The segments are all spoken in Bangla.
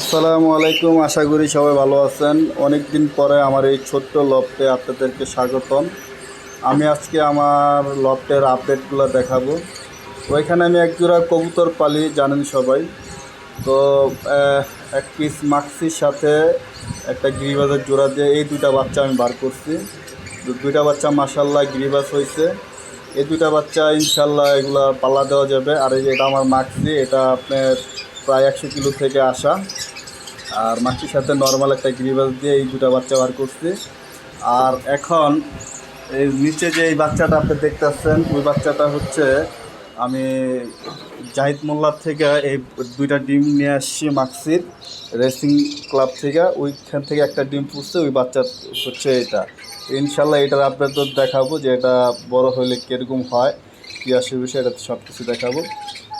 আসসালামু আলাইকুম, আশা করি সবাই ভালো আছেন। অনেক দিন পরে আমার এই ছোট্ট লফটে আপনাদেরকে স্বাগতম। আমি আজকে আমার লফটের আপডেটগুলো দেখাবো। ওইখানে আমি এক জোড়া কবুতর পালি, জানেন সবাই। তো এক পিস মাক্সির সাথে একটা গিরিবাজের জোড়া দিয়ে এই দুটা বাচ্চা আমি বার করছি। দুইটা বাচ্চা মাসাল্লাহ গিরিবাজ হয়েছে এই দুটা বাচ্চা ইনশাল্লাহ এগুলা পাল্লা দেওয়া যাবে। আর এই এটা আমার মাক্সি এটা আপনার প্রায় একশো কিলো থেকে আসা। আর মাছির সাথে নর্মাল একটা গিরিবাস দিয়ে এই দুটো বাচ্চা বার করছি। আর এখন এই নিচে যে এই বাচ্চাটা আপনি দেখতেছেন, ওই বাচ্চাটা হচ্ছে আমি জাহিদ মোল্লার থেকে এই দুইটা ডিম নিয়ে আসছি মাক্সির রেসিং ক্লাব থেকে। ওইখান থেকে একটা ডিম পুষছে, ওই বাচ্চা হচ্ছে এটা। ইনশাল্লাহ এটার আপনার তো দেখাবো যে এটা বড় হলে কীরকম হয়, কী আসে বিষয়, এটা সব কিছু দেখাবো।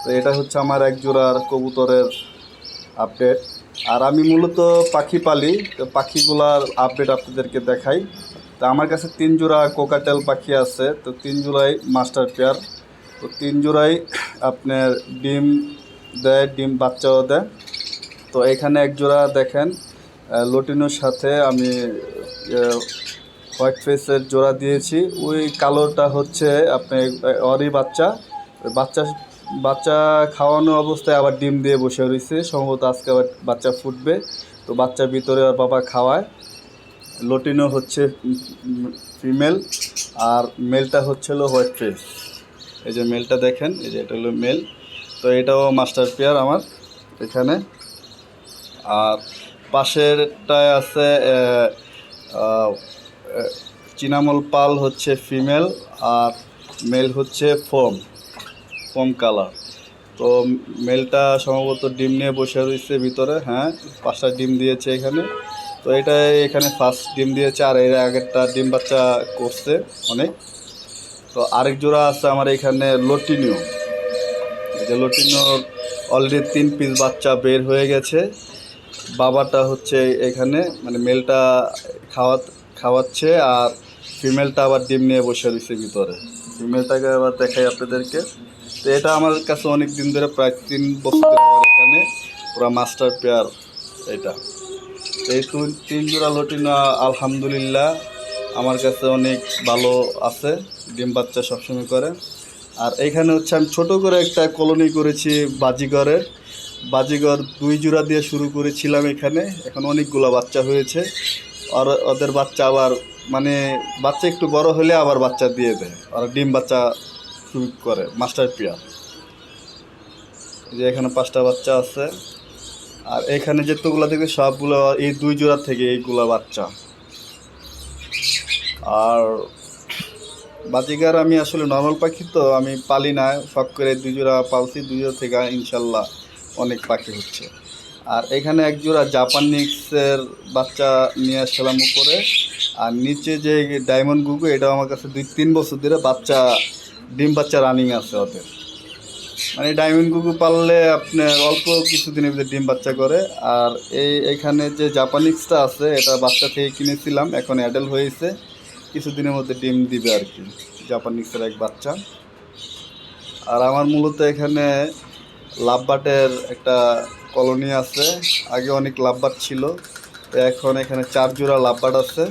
তো এটা হচ্ছে আমার এক জোড়ার কবুতরের আপডেট আর আমি মূলত পাখি পালি, তো পাখিগুলার আপডেট আপনাদেরকে দেখাই। তো আমার কাছে তিন জোড়া কোকাটেল পাখি আছে, তো তিন জোড়াই মাস্টার পেয়ার তো তিন জোড়াই আপনার ডিম দেয়, ডিম বাচ্চাও দেয়। তো এখানে এক জোড়া দেখেন লটিনোর সাথে আমি হোয়াইট ফেসের জোড়া দিয়েছি। ওই কালোটা হচ্ছে আপনি অরি বাচ্চা। বাচ্চা বাচ্চা খাওয়ানো অবস্থায় আবার ডিম দিয়ে বসে রয়েছে। সম্ভবত আজকে আবার বাচ্চা ফুটবে। তো বাচ্চা ভিতরে আর বাবা খাওয়ায়। লটিনো হচ্ছে ফিমেল আর মেলটা হচ্ছে হলো হোয়াইট ফেস এই যে মেলটা দেখেন, এই যে এটা হলো মেল। তো এটাও মাস্টার পেয়ার আমার এখানে। আর পাশেরটায় আছে চিনামল পাল হচ্ছে ফিমেল আর মেল হচ্ছে ফোম ফোম কালার। তো মেলটা সম্ভবত ডিম নিয়ে বসে রয়েছে ভিতরে হ্যাঁ পাঁচটা ডিম দিয়েছে এখানে। তো এটা এখানে ফার্স্ট ডিম দিয়েছে, আর এর আগেরটা ডিম বাচ্চা করছে অনেক। তো আরেক জোড়া আছে আমার এখানে লটিনিও। যে লটিনোর অলরেডি তিন পিস বাচ্চা বের হয়ে গেছে। বাবাটা হচ্ছে এখানে মানে মেলটা খাওয়া, খাওয়াচ্ছে, আর ফিমেলটা আবার ডিম নিয়ে বসে রয়েছে ভিতরে। ফিমেলটাকে আবার দেখাই আপনাদেরকে। তো এটা আমার কাছে অনেক দিন ধরে, প্রায় তিন বছর আমার এখানে। পুরো মাস্টার পেয়ার এটা। এই তিন- জোড়া লটিনা আলহামদুলিল্লাহ, আমার কাছে অনেক ভালো আছে। ডিম বাচ্চা সবসময় করে। আর এইখানে হচ্ছে আমি ছোট করে একটা কলোনি করেছি বাজিগরের বাজিগর দুই জোড়া দিয়ে শুরু করেছিলাম এখানে। এখন অনেকগুলো বাচ্চা হয়েছে। আর ওদের বাচ্চা আবার মানে বাচ্চা একটু বড় হলে আবার বাচ্চা দিয়ে দেয়। আর ডিম বাচ্চা শুরু করে, মাস্টার পিয়ার। যে এখানে পাঁচটা বাচ্চা আছে। আর এখানে যেতগুলো থেকে সবগুলো এই দুই জোড়া থেকে এইগুলা বাচ্চা। আর বাজিগার আমি আসলে নর্মাল পাখি তো, আমি পালি না, শখ করে দুই জোড়া পালছি, দুই জোড়া থেকে ইনশাল্লাহ অনেক পাখি হচ্ছে। আর এখানে এক জোড়া জাপানিক্সের বাচ্চা নিয়ে আসলাম উপরে। আর নিচে যে ডায়মন্ড গুগু এটা আমার কাছে দুই তিন বছর ধরে বাচ্চা ডিম বাচ্চা রানিং আছে ওদের। মানে ডায়মন্ড কুকু পাললে আপনার অল্প কিছুদিনের ভিতরে ডিম বাচ্চা করে। আর এই এখানে যে জাপানিক্সটা আছে, এটা বাচ্চা থেকে কিনেছিলাম, এখন অ্যাডাল্ট হয়েছে। কিছুদিনের মধ্যে ডিম দিবে আর কি জাপানিক্সের এক বাচ্চা। আর আমার মূলত এখানে লাভবাটের একটা কলোনি আছে, আগে অনেক লাভবাট ছিল। এখন এখানে চার জোড়া লাভবাট আছে।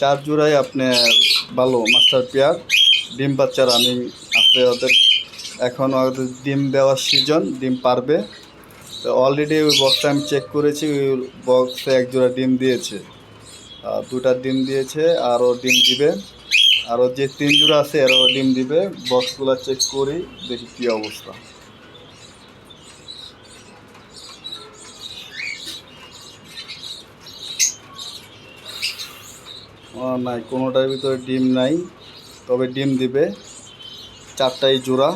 চার জোড়াই আপনার ভালো, মাস্টার পেয়ার। ডিম বাচ্চা রানিং আছে ওদের এখন ওদের ডিম দেওয়ার সিজন ডিম পারবে। তো অলরেডি ওই বক্সটা আমি চেক করেছি, ওই বক্সে এক জোড়া ডিম দিয়েছে। দুটা ডিম দিয়েছে, আরও ডিম দিবে। আরও যে তিন জোড়া আছে, এরও ডিম দিবে। বক্সগুলো চেক করি, দেখি কী অবস্থা। নাই, কোনোটার ভিতরে ডিম নাই। তবে ডিম দিবে। চারটাই জোড়া।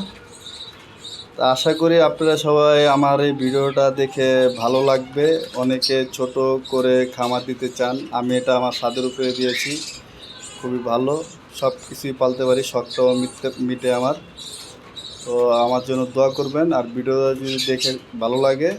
তা আশা করি আপনারা সবাই আমার এই ভিডিওটা দেখে ভালো লাগবে। অনেকে ছোট করে খামার দিতে চান। আমি এটা আমার স্বাদের উপরে দিয়েছি। খুবই ভালো। সব কিছুই পালতে পারি শখটাও মিটতে মিটে আমার। তো আমার জন্য দোয়া করবেন। আর ভিডিওটা যদি দেখে ভালো লাগে